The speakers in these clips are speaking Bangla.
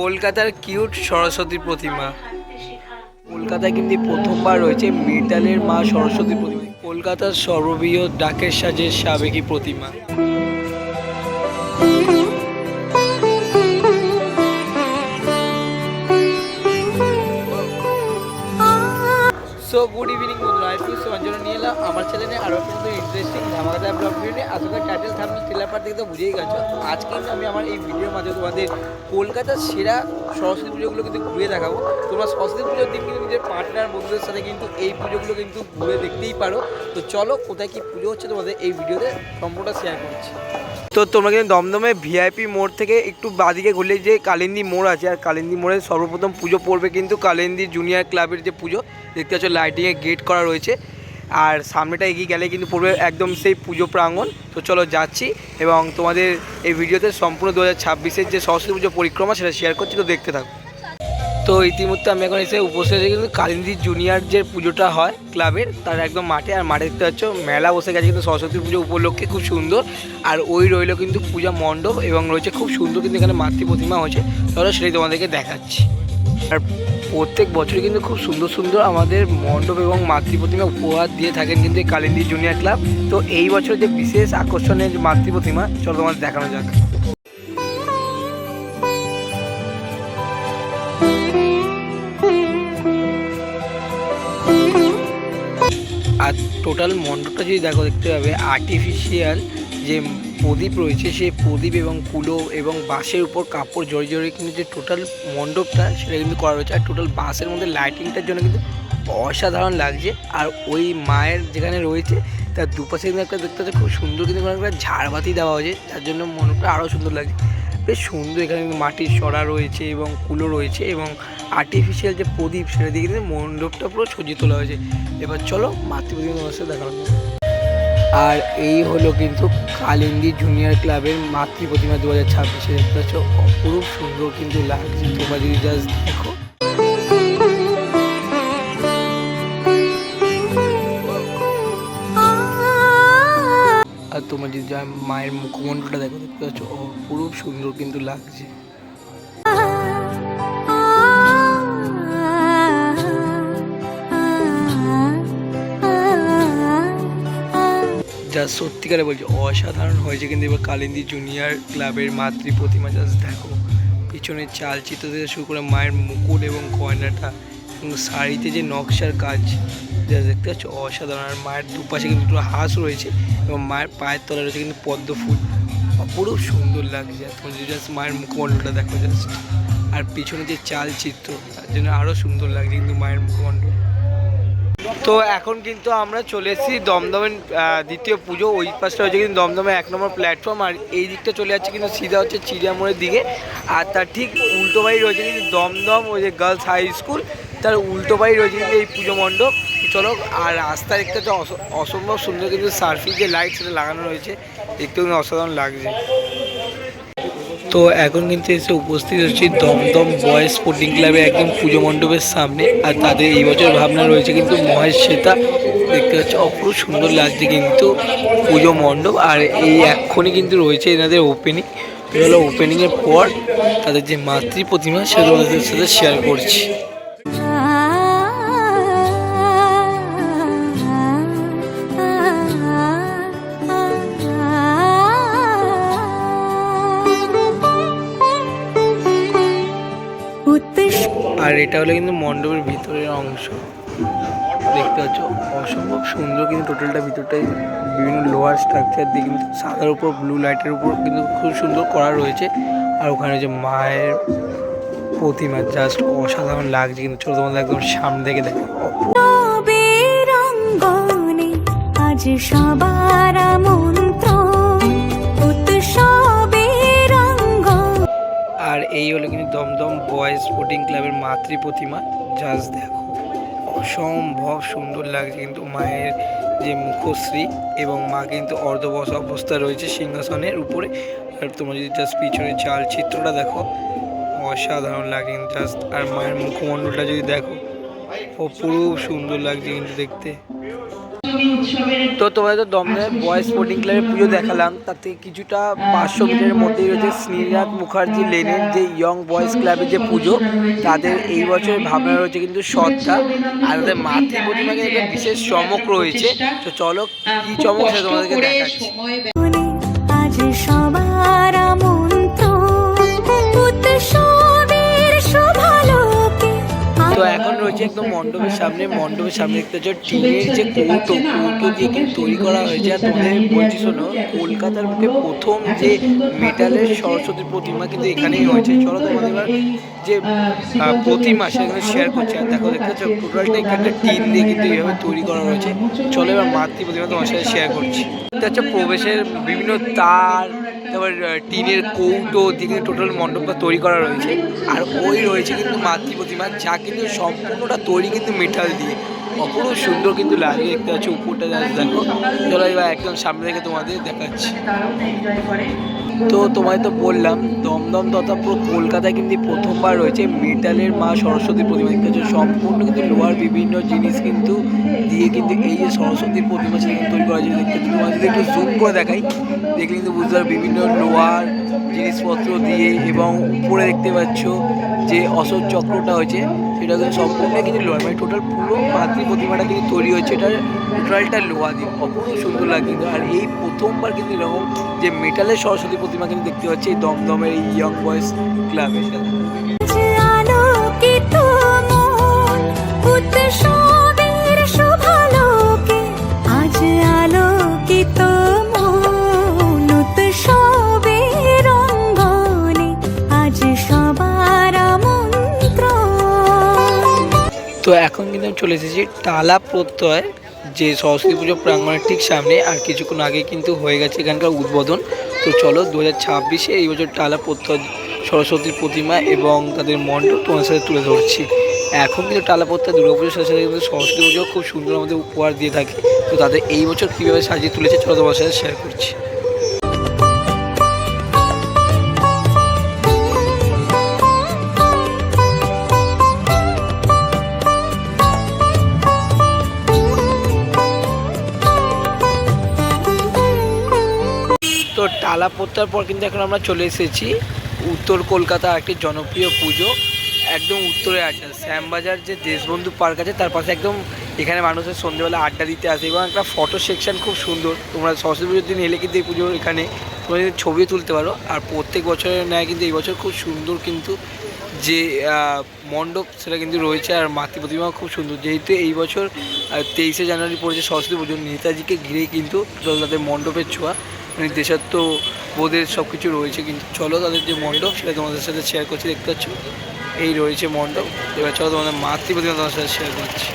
কলকাতার কিউট সরস্বতী প্রতিমা। কলকাতায় কিন্তু প্রথমবার রয়েছে মেটালের মা সরস্বতী প্রতিমা। কলকাতার সর্ববৃহৎ ডাকের সাজের সাবেকি প্রতিমা। সো গুড ইভিনিং সঞ্জনা নিয়ে এলাম আমার চ্যানেলে আরও কিন্তু ইন্টারেস্টিং ধামাকাদার ব্লগ ভিডিও নিয়ে করি টাইটেল থামনি ট্রেলার থেকে তো বুঝেই গেছো। আজকে কিন্তু আমি আমার এই ভিডিওর মাধ্যমে তোমাদের কলকাতার সেরা সরস্বতী পুজোগুলো কিন্তু ঘুরে দেখাবো। তোমরা সরস্বতী পুজোর দিন কিন্তু নিজের পার্টনার বন্ধুদের সাথে কিন্তু এই পুজোগুলো কিন্তু ঘুরে দেখতেই পারো। তো চলো, কোথায় কি পুজো হচ্ছে তোমাদের এই ভিডিওতে সম্পূর্ণটা শেয়ার করছি। তো তোমরা কিন্তু দমদমে ভিআইপি মোড় থেকে একটু বাদিকে ঘুরলে যে কালিন্দি মোড় আছে, আর কালিন্দি মোড়ে সর্বপ্রথম পুজো পড়বে কিন্তু কালিন্দি জুনিয়র ক্লাবের যে পুজো, দেখতে পাচ্ছ লাইটিংয়ে গেট করা রয়েছে। আর সামনেটা এগিয়ে গেলে কিন্তু পড়বে একদম সেই পুজো প্রাঙ্গণ। তো চলো যাচ্ছি, এবং তোমাদের এই ভিডিওতে সম্পূর্ণ দু হাজার যে সরস্বতী পুজো পরিক্রমা, সেটা শেয়ার করছি, তো দেখতে থাকো। তো ইতিমধ্যে আমি এখন এসে উপস্থিত আছি কিন্তু কালিন্দি জুনিয়র যে পুজোটা হয় ক্লাবের, তার একদম মাঠে। আর মাঠে দেখতে পাচ্ছ, মেলা বসে গেছে কিন্তু সরস্বতী পুজো উপলক্ষে, খুব সুন্দর। আর ওই রইল কিন্তু পূজা মণ্ডপ এবং রয়েছে খুব সুন্দর কিন্তু এখানে মাতৃ প্রতিমা হয়েছে। তাহলে সেটাই তোমাদেরকে দেখাচ্ছি। আর প্রত্যেক বছরই কিন্তু খুব সুন্দর সুন্দর আমাদের মণ্ডপ এবং মাতৃ প্রতিমা উপহার দিয়ে থাকেন কিন্তু কালিন্দি জুনিয়র ক্লাব তো এই বছর যে বিশেষ আকর্ষণের মাতৃ প্রতিমা, চলো তোমাদের দেখানো যাক। আর টোটাল মণ্ডপটা যদি দেখো, দেখতে পাবে আর্টিফিশিয়াল যে প্রদীপ রয়েছে, সেই প্রদীপ এবং কুলো এবং বাঁশের উপর কাপড় জড়িয়ে জড়িয়ে কিন্তু যে টোটাল মণ্ডপটা, সেটা কিন্তু করা রয়েছে। আর টোটাল বাঁশের মধ্যে লাইটিংটার জন্য কিন্তু অসাধারণ লাগছে। আর ওই মায়ের যেখানে রয়েছে, তার দুপাশে কিন্তু একটা দেখতে খুব সুন্দর কিন্তু কোনো একটা ঝাড়বাতি দেওয়া হয়েছে, যার জন্য মণ্ডপটা আরও সুন্দর লাগছে। বেশ সুন্দর, এখানে মাটির সরা রয়েছে এবং কুলো রয়েছে এবং আর্টিফিশিয়াল যে প্রদীপ সেটা দিয়ে কিন্তু মণ্ডপটা পুরো সজিয়ে তোলা হয়েছে। এবার চলো মাতৃপ্রদীপ সাথে দেখানো আর এই হলো কিন্তু কালিন্দি জুনিয়র ক্লাবের মাতৃ প্রতিমা দু হাজার ছাব্বিশে। দেখতে পাচ্ছ অপরূপ সুন্দর কিন্তু লাগছে। তোমরা যদি জাস্ট তোমার যদি যা মায়ের মুখমণ্ডলটা দেখো, দেখতে পাচ্ছ? অপরূপ সুন্দর কিন্তু লাগছে। যা সত্যিকারে বলছি, অসাধারণ হয়েছে কিন্তু এবার কালিন্দি জুনিয়র ক্লাবের মাতৃ প্রতিমা জাস্ট দেখো। পিছনের চালচিত্র থেকে শুরু করে মায়ের মুকুট এবং গয়নাটা এবং শাড়িতে যে নকশার কাজ যা দেখতে পাচ্ছ? অসাধারণ। আর মায়ের দুপাশে কিন্তু দুটো হাঁস রয়েছে এবং মায়ের পায়ের তলায় রয়েছে কিন্তু পদ্ম ফুল। অপরূপ সুন্দর লাগছে। তুমি যদি জাস্ট মায়ের মুখমণ্ডলটা দেখো জাস্ট। আর পিছনে যে চালচিত্র তার জন্য আরও সুন্দর লাগছে কিন্তু মায়ের মুখমণ্ডল। তো এখন কিন্তু আমরা চলে এসেছি দমদমের দ্বিতীয় পুজো। ওই পাশটা হচ্ছে কিন্তু দমদমে এক নম্বর প্ল্যাটফর্ম আর এই দিকটা চলে যাচ্ছে কিন্তু সিধা হচ্ছে চিড়িয়ামোড়ের দিকে। আর তার ঠিক উল্টো বাড়ি রয়েছে কিন্তু দমদম ওই যে গার্লস হাই স্কুল তার উল্টো বাড়ি রয়েছে কিন্তু এই পুজো মণ্ডপ। চলো, আর রাস্তা দেখতে তো অস- অসম্ভব সুন্দর কিন্তু সার্ফিং যে লাইট সেটা লাগানো রয়েছে, দেখতেও কিন্তু অসাধারণ লাগছে। তো এখন কিন্তু এসে উপস্থিত হচ্ছি দমদম বয়েজ স্পোর্টিং ক্লাবের একদম পুজো মণ্ডপের সামনে, আর তাদের এই বছর ভাবনা রয়েছে কিন্তু মহেশ শ্বেতা দেখতে পাচ্ছি, অপরূপ সুন্দর লাগছে কিন্তু পুজো মণ্ডপ, আর এই এক্ষুনি কিন্তু রয়েছে এনাদের ওপেনিং ওপেনিংয়ের পর তাদের যে মাতৃ প্রতিমা তোমাদের সাথে শেয়ার করছি। আর এটা হলো কিন্তু মণ্ডপের ভিতরের অংশ। দেখতে পাচ্ছ? অসম্ভব সুন্দর কিন্তু টোটালটা ভিতরটাই বিভিন্ন লোহার স্ট্রাকচার দিয়ে কিন্তু সাদার উপর ব্লু লাইটের উপর কিন্তু খুব সুন্দর করা রয়েছে। আর ওখানে যে মায়ের প্রতিমা জাস্ট অসাধারণ লাগছে কিন্তু। ছোটো তোমাদের একদম সামনে থেকে দেখো সবার বয়েজ স্পোর্টিং ক্লাবের মাতৃ প্রতিমা জাস্ট দেখো। অসম্ভব সুন্দর লাগছে কিন্তু মায়ের যে মুখশ্রী এবং মা কিন্তু অর্ধবস অবস্থায় রয়েছে সিংহাসনের উপরে। আর তোমরা যদি জাস্ট পিছনের চাল চিত্রটা দেখো, অসাধারণ লাগে কিন্তু জাস্ট আর মায়ের মুখমণ্ডলটা যদি দেখো অপরূপ সুন্দর লাগছে কিন্তু দেখতে। তো তোমাদের তো দমদমের বয়েজ স্পোর্টিং ক্লাবের পুজো দেখালাম। তার থেকে কিছুটা পাঁচশো মিটারের মধ্যেই রয়েছে শ্রীনাথ মুখার্জি লেনের যে ইয়ং বয়েজ ক্লাবের যে পুজো তাদের এই বছরের ভাবনা রয়েছে কিন্তু সত্তা আর তাদের মাতৃ প্রতিমাকে একটা বিশেষ চমক রয়েছে। তো চলো কি চমক সেটা তোমাদেরকে দেখাচ্ছি। তো এখন রয়েছে একদম মণ্ডপের সামনে মণ্ডপের সামনে দেখতে হচ্ছে টিনের যে কৌটো কৌটো দিয়ে কিন্তু তৈরি করা হয়েছে। আর তোমাদের বলছি শোনো, কলকাতার বুকে প্রথম যে মেটালের সরস্বতী প্রতিমা কিন্তু এখানেই হয়েছে চলো তোমাদের এবার যে প্রতিমা সেখানে শেয়ার করছে। আর দেখো, দেখতে হচ্ছে টোটালটা এখানটা টিন দিয়ে কিন্তু এইভাবে তৈরি করা হয়েছে চলো এবার মাতৃ প্রতিমা তোমার সাথে শেয়ার করছি। এটা হচ্ছে প্রবেশের বিভিন্ন তার, তারপর টিনের কৌটো দিয়ে কিন্তু টোটাল মণ্ডপটা তৈরি করা রয়েছে। আর ওই রয়েছে কিন্তু মাতৃ প্রতিমা যা কিন্তু সম্পূর্ণটা তৈরি কিন্তু মেটাল দিয়ে। অপূর্ব সুন্দর কিন্তু লাগে, দেখতে পাচ্ছি উপরটা দেখো। চলো এবার একদম সামনে থেকে তোমাদের দেখাচ্ছি। তো তোমায় তো বললাম, দমদম তথা পুরো কলকাতায় কিন্তু প্রথমবার রয়েছে মেটালের মা সরস্বতী প্রতিমা। দেখতে পাচ্ছ, সম্পূর্ণ কিন্তু লোহার বিভিন্ন জিনিস কিন্তু দিয়ে কিন্তু এই যে সরস্বতীর প্রতিমা সেটা কিন্তু তৈরি করা হয়েছে। দেখতে তোমার যদি একটু জুম করে দেখাই, দেখলে কিন্তু বুঝতে পারবে, বিভিন্ন লোহার জিনিসপত্র দিয়ে এবং উপরে দেখতে পাচ্ছ যে অশোক চক্রটা হয়েছে, সেটা কিন্তু সম্পূর্ণ কিন্তু লোহার মানে টোটাল পুরো মাতৃ প্রতিমাটা কিন্তু তৈরি হচ্ছে এটা টোটালটা লোহা দিয়ে, অপূর্ব সুন্দর লাগে কিন্তু। আর এই প্রথমবার কিন্তু এরকম যে মেটালের সরস্বতী প্রতিমা কিন্তু দেখতে পাচ্ছি এই দমদমের এই ইয়ং বয়েজ ক্লাবে আজ চলে এসেছি টালা প্রত্যয়, যে সরস্বতী পুজো প্রাঙ্গণের ঠিক সামনে, আর কিছুক্ষণ আগে কিন্তু হয়ে গেছে এখানকার উদ্বোধন। তো চলো দু হাজার ছাব্বিশে এই বছর টালা প্রত্যয় সরস্বতীর প্রতিমা এবং তাদের মণ্ডপ তোমার সাথে তুলে ধরছি। এখন কিন্তু টালা প্রত্যয় দুর্গাপুজোর সাথে সাথে কিন্তু সরস্বতী পুজো খুব সুন্দর আমাদের উপহার দিয়ে থাকে। তো তাদের এই বছর কীভাবে সাজিয়ে তুলেছে, চলো তোমার সাথে শেয়ার করছি। টালা পোতার পর কিন্তু এখন আমরা চলে এসেছি উত্তর কলকাতা একটি জনপ্রিয় পুজো, একদম উত্তরে আড্ডা শ্যামবাজার যে দেশবন্ধু পার্ক আছে, তার পাশে একদম এখানে মানুষের সন্ধ্যেবেলা আড্ডা দিতে আসে এবং একটা ফটো সেকশন খুব সুন্দর। তোমরা সরস্বতী পুজোর দিন এলে কিন্তু এই পুজোর এখানে তোমরা ছবিও তুলতে পারো। আর প্রত্যেক বছরের ন্যায় কিন্তু এই বছর খুব সুন্দর কিন্তু যে মণ্ডপ সেটা কিন্তু রয়েছে আর মাতৃ প্রতিমাও খুব সুন্দর। যেহেতু এই বছর তেইশে জানুয়ারি পড়েছে সরস্বতী পুজো, নেতাজিকে ঘিরেই কিন্তু তাদের মণ্ডপের ছোঁয়া। মানে দেশাত্ম বোধের সব কিছু রয়েছে কিন্তু চলো তাদের যে মণ্ডপ সেটা তোমাদের সাথে শেয়ার করছি দেখতে পাচ্ছ? এই রয়েছে মণ্ডপ। এবার চলো তোমাদের মাতৃ প্রতিমা তোমাদের সাথে শেয়ার করছি।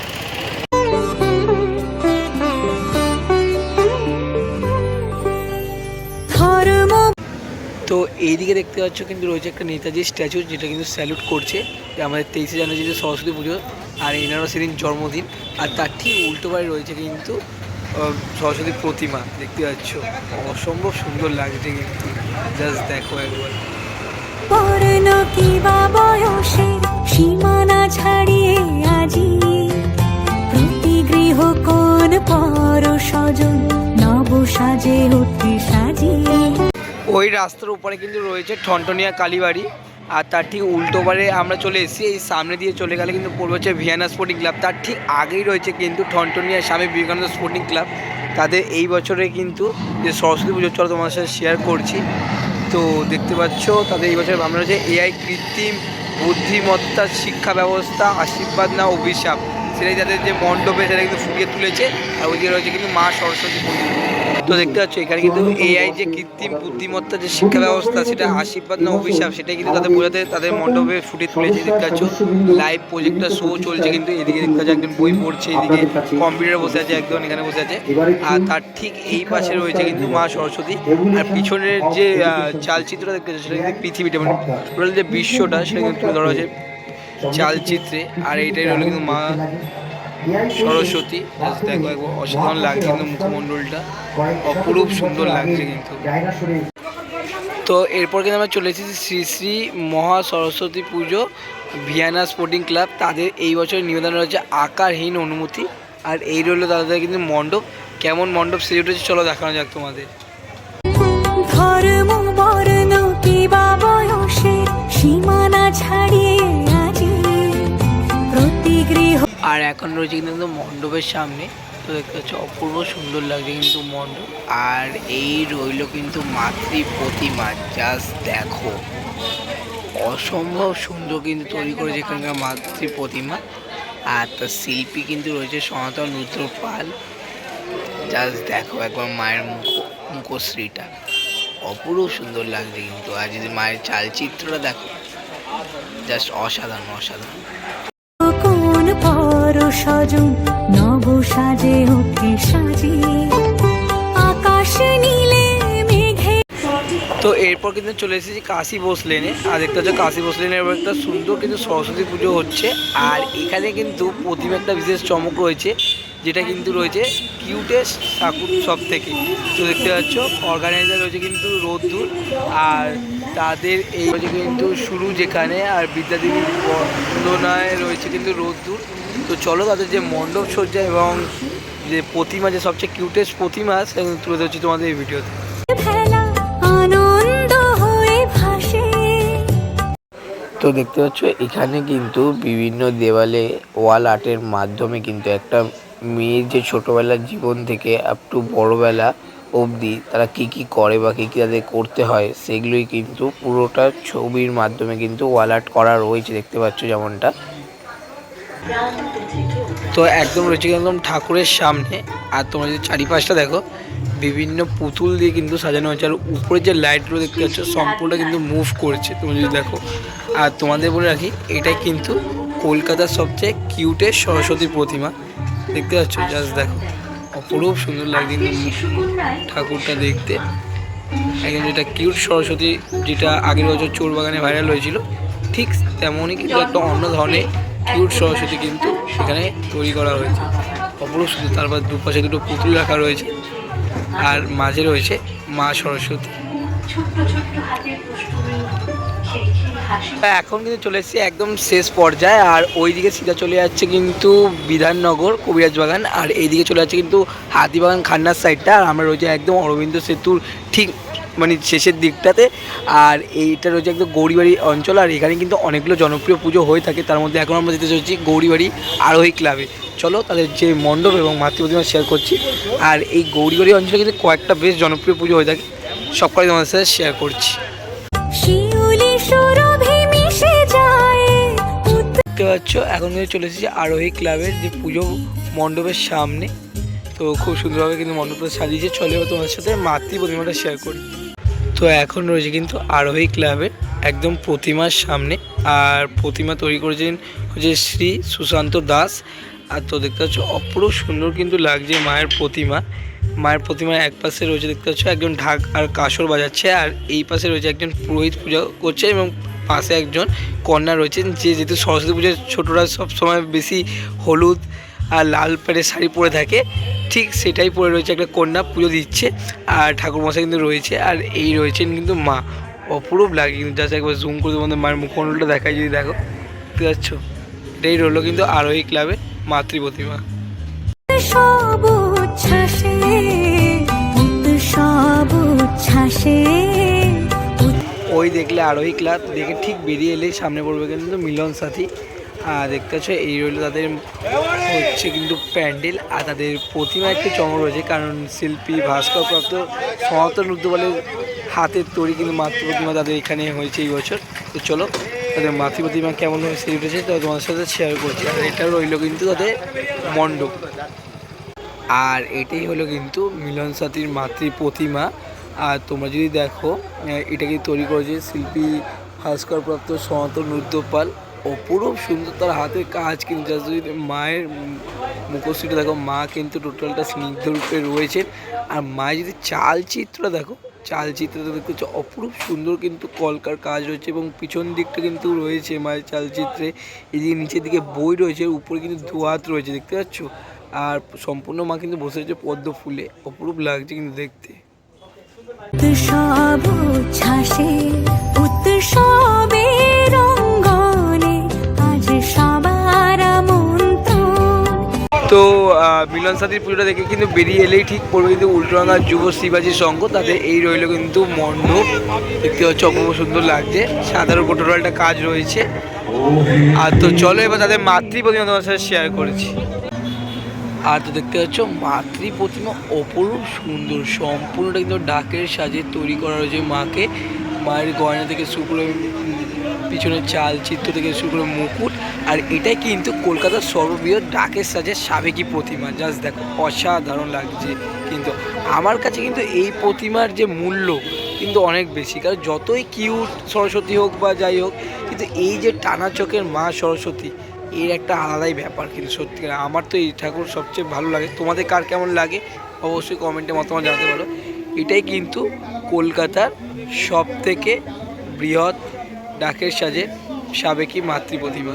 তো এইদিকে দেখতে পাচ্ছ কিন্তু রয়েছে একটা নেতাজি স্ট্যাচু যেটা কিন্তু স্যালুট করছে যে আমাদের তেইশে জানুয়ারি যে সরস্বতী পুজো আর এনারও সেদিন জন্মদিন। আর তার ঠিক উল্টো রয়েছে কিন্তু সরস্বতী প্রতিমা দেখতে পাচ্ছ। অসম্ভব সুন্দর লাগছে কিন্তু জাস্ট দেখো একবার। বর্ণ কিবা বয়সে সীমানা ছাড়িয়ে আজি। প্রতি গৃহ কোন পর স্বজন নব সাজে উঠে সাজিয়ে। ওই রাস্তার উপরে কিন্তু রয়েছে ঠনটনিয়া কালীবাড়ি। আর তার ঠিক উল্টো পারে আমরা চলে এসেছি। এই সামনে দিয়ে চলে গেলে কিন্তু পড়বে হচ্ছে ভিয়ানা স্পোর্টিং ক্লাব তার ঠিক আগেই রয়েছে কিন্তু ঠনটনিয়া স্বামী বিবেকানন্দ স্পোর্টিং ক্লাব তাদের এই বছরে কিন্তু যে সরস্বতী পুজোর চলো তোমার সাথে শেয়ার করছি। তো দেখতে পাচ্ছ, তাদের এই বছর ভাবনা রয়েছে এআই কৃত্রিম বুদ্ধিমত্তা, শিক্ষা ব্যবস্থা, আশীর্বাদ না অভিশাপ। সেটাই তাদের যে মণ্ডপে সেটা কিন্তু ফুটিয়ে তুলেছে। আর ওইদিকে রয়েছে কিন্তু মা সরস্বতী প্রতিমা তো দেখতে পাচ্ছ এখানে কিন্তু এআই যে কৃত্রিম বুদ্ধিমত্তা যে শিক্ষা ব্যবস্থা সেটা আশীর্বাদ না অভিশাপ, সেটাই কিন্তু তাদের বোঝাতে, তাদের মণ্ডপে ফুটে তুলেছে। দেখতে পাচ্ছ লাইভ প্রজেক্টটা শো চলছে কিন্তু এদিকে, দেখতে পাচ্ছ, একজন বই পড়ছে, এদিকে কম্পিউটার বসে আছে, একজন এখানে বসে আছে। আর তার ঠিক এই পাশে রয়েছে কিন্তু মা সরস্বতী। আর পিছনের যে চালচিত্রটা দেখতে পাচ্ছ, সেটা কিন্তু পৃথিবীটা মানে টোটাল যে বিশ্বটা, সেটা কিন্তু তুলে ধরা হয়েছে চালচিত্রে। আর এইটাই হলো কিন্তু মা সরস্বতী অসাধারণ লাগছে কিন্তু মুখমণ্ডলটা। অপরূপ সুন্দর লাগছে কিন্তু। তো এরপর কিন্তু আমরা চলে এসেছি শ্রী শ্রী মহা সরস্বতী পুজো ভিয়ানা স্পোর্টিং ক্লাব। তাদের এই বছর নিবেদন রয়েছে আকারহীন অনুমতি। আর এই রইল দাদাদের কিন্তু মণ্ডপ। কেমন মণ্ডপ সেজে উঠেছে চলো দেখানো যাক তোমাদের। সীমানা ছাড়িয়ে আর এখন রয়েছে কিন্তু মণ্ডপের সামনে। তো দেখতে পাচ্ছ, অপূর্ব সুন্দর লাগছে কিন্তু মণ্ডপ। আর এই রইল কিন্তু মাতৃ প্রতিমা জাস্ট দেখো। অসম্ভব সুন্দর কিন্তু তৈরি করেছে এখানকার মাতৃ প্রতিমা আর তার শিল্পী কিন্তু রয়েছে সনাতন রুদ্র পাল। জাস্ট দেখো একবার মায়ের মুখ, মুখশ্রীটা। অপূর্ব সুন্দর লাগছে কিন্তু। আর যদি মায়ের চালচিত্রটা দেখো জাস্ট অসাধারণ অসাধারণ। পর সজন, নব সাজে আকাশ নীলে মেঘে তো এরপর কিন্তু চলে এসেছি কাশি লেনে। আর দেখতে হচ্ছে কাশি লেনে এবার একটা সুন্দর কিন্তু সরস্বতী পুজো হচ্ছে। আর এখানে কিন্তু প্রতিমা একটা বিশেষ চমক রয়েছে, যেটা কিন্তু রয়েছে কিউটেস্ট ঠাকুর সব থেকে। তো দেখতে পাচ্ছ অর্গানাইজার রয়েছে কিন্তু রোদ্দুর। আর তাদের এই হচ্ছে কিন্তু শুরু যেখানে, আর বিদ্যাদেবীর বন্দনায় রয়েছে কিন্তু রোদ্দুর। তো চলো তাদের যে মণ্ডপ সজ্জা এবং যে প্রতিমা যে সবচেয়ে কিউটেস্ট প্রতিমা সেটা তুলে ধরছি তোমাদের এই ভিডিওতে তো। দেখতে পাচ্ছ এখানে কিন্তু বিভিন্ন দেওয়ালে ওয়াল আর্টের মাধ্যমে কিন্তু একটা মেয়ের যে ছোটোবেলার জীবন থেকে আপ টু বড়োবেলা অবধি তারা কি কি করে বা কী কী তাদের করতে হয় সেগুলোই কিন্তু পুরোটা ছবির মাধ্যমে কিন্তু ওয়াল আর্ট করা রয়েছে দেখতে পাচ্ছ যেমনটা। তো একদম রয়েছে একদম ঠাকুরের সামনে। আর তোমরা যদি চারিপাশটা দেখো, বিভিন্ন পুতুল দিয়ে কিন্তু সাজানো হয়েছে। আর উপরে যে লাইটগুলো দেখতে পাচ্ছ, সম্পূর্ণ কিন্তু মুভ করছে তুমি যদি দেখো। আর তোমাদের বলে রাখি, এটাই কিন্তু কলকাতার সবচেয়ে কিউটেস্ট সরস্বতী প্রতিমা। দেখতে পাচ্ছ? জাস্ট দেখো। অপরূপ সুন্দর লাগছে ঠাকুরটা দেখতে। একদম যেটা কিউট সরস্বতী, যেটা আগের বছর চোর বাগানে ভাইরাল হয়েছিল, ঠিক তেমনই কিন্তু একটা অন্য ধরনের কিউট সরস্বতী কিন্তু সেখানে তৈরি করা হয়েছে। অপরূপ সুন্দর তারপর দুপাশে দুটো পুতুল রাখা রয়েছে আর মাঝে রয়েছে মা সরস্বতী। এখন কিন্তু চলে এসেছি একদম শেষ পর্যায়ে আর ওইদিকে সিধা চলে যাচ্ছে কিন্তু বিধাননগর, কবিরাজ বাগান আর এইদিকে চলে যাচ্ছে কিন্তু হাতিবাগান, খান্নার সাইডটা আর আমরা রয়েছে একদম অরবিন্দ সেতুর ঠিক মানে শেষের দিকটাতে। আর এইটা রয়েছে একদম গৌরীবাড়ি অঞ্চল আর এখানে কিন্তু অনেকগুলো জনপ্রিয় পুজো হয়ে থাকে। তার মধ্যে এখন আমরা যেতে চলেছি গৌরীবাড়ি আরোহী ক্লাবে চলো তাদের যে মণ্ডপ এবং মাতৃ প্রতিমা শেয়ার করছি। আর এই গৌরীবাড়ি অঞ্চলে কিন্তু কয়েকটা বেশ জনপ্রিয় পুজো হয়ে থাকে। সবকটাই তোমাদের সাথে শেয়ার করছি। দেখতে পাচ্ছ এখন কিন্তু চলে এসেছি আরোহী ক্লাবের যে পুজো মণ্ডপের সামনে। তো খুব সুন্দরভাবে কিন্তু মণ্ডপটা সাজিয়েছে। চলে তোমার সাথে মাতৃ প্রতিমাটা শেয়ার করি। তো এখন রয়েছে কিন্তু আরোহী ক্লাবের একদম প্রতিমার সামনে। আর প্রতিমা তৈরি করেছেন হচ্ছে শ্রী সুশান্ত দাস। আর তো দেখতে পাচ্ছ অপূর্ব সুন্দর কিন্তু লাগছে মায়ের প্রতিমা। মায়ের প্রতিমার এক পাশে রয়েছে দেখতে পাচ্ছ, একজন ঢাক আর কাসর বাজাচ্ছে। আর এই পাশে রয়েছে একজন পুরোহিত পূজা করছে এবং পাশে একজন কন্যা রয়েছেন। যে যেহেতু সরস্বতী পুজোর ছোটরা সবসময় বেশি হলুদ আর লাল প্যান্টের শাড়ি পরে থাকে। ঠিক সেটাই পরে রয়েছে একটা কন্যা পুজো দিচ্ছে আর ঠাকুরমশাই কিন্তু রয়েছে আর এই রয়েছেন কিন্তু মা। অপরূপ লাগে কিন্তু যাচ্ছে একবার জুম করে তোমাদের মায়ের মুখমণ্ডলটা দেখায় যদি দেখো বুঝতে পারছ? এটাই রইল কিন্তু আরোহী ক্লাবে মাতৃ প্রতিমা। সব উচ্ছ্বাসে সব উচ্ছ্বাসে ওই দেখলে আরোহী ক্লাব দেখে ঠিক বেরিয়ে এলে সামনে পড়বে কিন্তু মিলন সাথী দেখতে পাচ্ছ, এই রইল তাদের হচ্ছে কিন্তু প্যান্ডেল আর তাদের প্রতিমা একটু চমক রয়েছে, কারণ শিল্পী ভাস্করপ্রাপ্ত সনাতন রুদ্রপালের হাতের তৈরি কিন্তু মাতৃ প্রতিমা তাদের এখানে হয়েছে এই বছর। তো চলো, তাদের মাতৃ প্রতিমা কেমন হয়ে সেরে উঠেছে, তো তোমাদের সাথে শেয়ার করছি। আর এটা রইল কিন্তু তাদের মণ্ডপ। আর এটাই হলো কিন্তু মিলন সাথীর মাতৃ প্রতিমা। আর তোমরা যদি দেখো এটাকে তৈরি করেছে শিল্পী ভাস্করপ্রাপ্ত সনাতন রুদ্রপাল। অপরূপ সুন্দর তার হাতের কাজ কিন্তু যদি মায়ের মুখশ্রীটা দেখো, মা কিন্তু টোটালটা স্নিগ্ধ রূপে রয়েছেন আর মায়ের যদি চালচিত্র দেখো, চালচিত্রটা দেখতে হচ্ছে অপরূপ সুন্দর কিন্তু কলকার কাজ রয়েছে এবং পিছন দিকটা কিন্তু রয়েছে মায়ের চালচিত্রে। এদিকে নিচের দিকে বই রয়েছে, উপরে কিন্তু দোয়াত রয়েছে, দেখতে পাচ্ছ? আর সম্পূর্ণ মা কিন্তু বসে রয়েছে পদ্ম ফুলে, অপরূপ লাগছে কিন্তু দেখতে। সব উচ্ছ্বাসে উৎসবে রঙ্গনে তো মিলন সাথীর পুজোটা দেখে কিন্তু বেরিয়ে এলেই ঠিক পড়বে কিন্তু উল্টোডাঙ্গা যুব শিবাজি সংঘ তাদের এই রইল কিন্তু মণ্ডপ দেখতে হচ্ছে অপূর্ব সুন্দর লাগছে। সাদার উপর একটা কাজ রয়েছে। আর তো চলো এবার তাদের মাতৃ প্রতিমা তোমার সাথে শেয়ার করেছি। আর তো দেখতে পাচ্ছ মাতৃ প্রতিমা অপরূপ সুন্দর সম্পূর্ণটা কিন্তু ডাকের সাজে তৈরি করা রয়েছে মাকে। মায়ের গয়না থেকে শুরু করে উম, পিছনের চাল চিত্র থেকে শুরু করে মুকুট, আর এটাই কিন্তু কলকাতার সর্ববৃহৎ ডাকের সাজে সাবেকি প্রতিমা। জাস্ট দেখো, অসাধারণ লাগছে কিন্তু। আমার কাছে কিন্তু এই প্রতিমার যে মূল্য কিন্তু অনেক বেশি, কারণ যতই কিউট সরস্বতী হোক বা যাই হোক, কিন্তু এই যে টানা চোখের মা সরস্বতী, এর একটা আলাদাই ব্যাপার কিন্তু সত্যি আমার তো এই ঠাকুর সবচেয়ে ভালো লাগে। তোমাদের কার কেমন লাগে? অবশ্যই কমেন্টে মতামত জানাতে পারো। এটাই কিন্তু কলকাতার সব থেকে বৃহৎ ডাকের সাজে সাবেকি মাতৃ প্রতিমা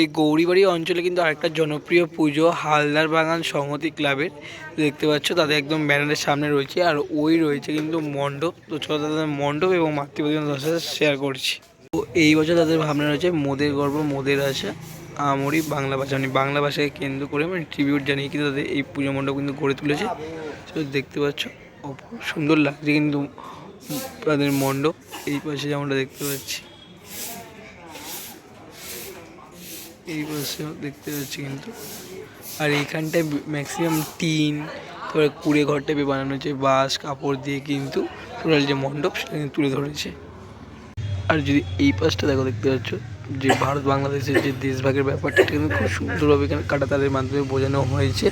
এই গৌরীবাড়ি অঞ্চলে কিন্তু আরেকটা জনপ্রিয় পুজো হালদার বাগান সংহতি ক্লাবের। দেখতে পাচ্ছ তাদের একদম ব্যানারের সামনে রয়েছে আর ওই রয়েছে কিন্তু মণ্ডপ। তো চলো তাদের মণ্ডপ এবং মাতৃপ্রতিমা শেয়ার করছি। তো এই বছর তাদের ভাবনা রয়েছে, মোদের গর্ব, মোদের আশা, আমরি বাংলা ভাষা মানে বাংলা ভাষাকে কেন্দ্র করে মানে ট্রিবিউট জানিয়ে কিন্তু তাদের এই পুজো মণ্ডপ কিন্তু গড়ে তুলেছে। তো দেখতে পাচ্ছ, অপূর্ব সুন্দর লাগছে কিন্তু তাদের মণ্ডপ, এই পাশে যেমনটা দেখতে পাচ্ছি। এই পাশেও দেখতে পাচ্ছি কিন্তু, আর এইখানটায় ম্যাক্সিমাম টিন, তারপরে কুড়ে ঘর টাইপে বানানো হয়েছে, বাঁশ, কাপড় দিয়ে কিন্তু টোটাল যে মণ্ডপ সেটা তুলে ধরেছে। আর যদি এই পাশটা দেখো দেখতে পাচ্ছ, যে ভারত বাংলাদেশের যে দেশভাগের ব্যাপারটা কিন্তু খুব সুন্দরভাবে এখানে কাটাতারের মাধ্যমে বোঝানো হয়েছে।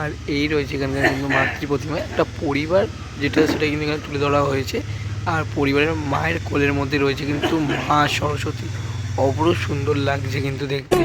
আর এই রয়েছে এখানকার কিন্তু মাতৃ প্রতিমা একটা পরিবার যেটা, সেটা কিন্তু এখানে তুলে ধরা হয়েছে। আর পরিবারের মায়ের কোলের মধ্যে রয়েছে কিন্তু মা সরস্বতী। অপরূপ সুন্দর লাগছে কিন্তু দেখতে।